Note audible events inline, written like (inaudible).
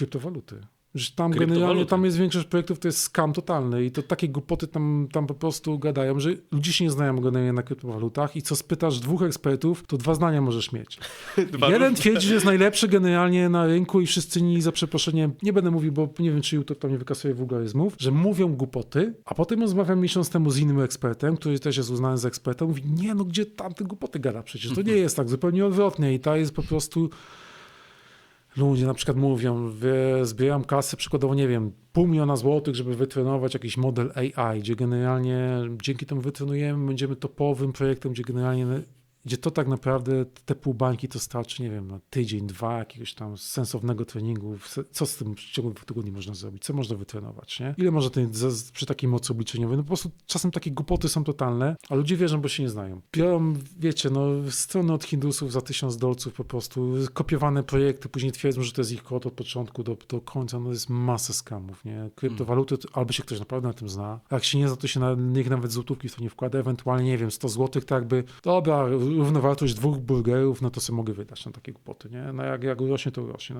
kryptowaluty. Że tam generalnie tam jest większość projektów, to jest scam totalny i to takie głupoty tam, tam po prostu gadają, że ludzie się nie znają generalnie na kryptowalutach i co spytasz dwóch ekspertów, to dwa zdania możesz mieć. (laughs) Jeden twierdzi, że jest najlepszy generalnie na rynku i wszyscy inni za przeproszeniem, nie będę mówił, bo nie wiem, czy YouTube tam nie wykasuje wulgaryzmów, że mówią głupoty, a potem rozmawiam miesiąc temu z innym ekspertem, który też jest uznany za eksperta, mówi, nie no, gdzie tam te głupoty gada przecież, to nie jest tak, zupełnie odwrotnie i ta jest po prostu... Ludzie na przykład mówią, zbieram kasę przykładowo, nie wiem, pół miliona złotych, żeby wytrenować jakiś model AI, gdzie generalnie dzięki temu wytrenujemy, będziemy topowym projektem, gdzie generalnie gdzie to tak naprawdę te pół bańki to starczy, nie wiem, na tydzień, dwa jakiegoś tam sensownego treningu. Co z tym w ciągu dwóch tygodni można zrobić? Co można wytrenować, nie? Ile można ten, przy takiej mocy obliczeniowej? No po prostu czasem takie głupoty są totalne, a ludzie wierzą, bo się nie znają. Biorą, wiecie, no strony od Hindusów za tysiąc dolców po prostu, kopiowane projekty, później twierdzą, że to jest ich kod od początku do, do końca, no jest masa skamów, nie? Kryptowaluty, to albo się ktoś naprawdę na tym zna, jak się nie zna, to się na nich nawet złotówki w to nie wkłada, ewentualnie, nie wiem, 100 złotych, tak jakby, dobra, równowartość dwóch burgerów, no to sobie mogę wydać na takie głupoty, nie? No jak, jak urośnie, to urośnie. No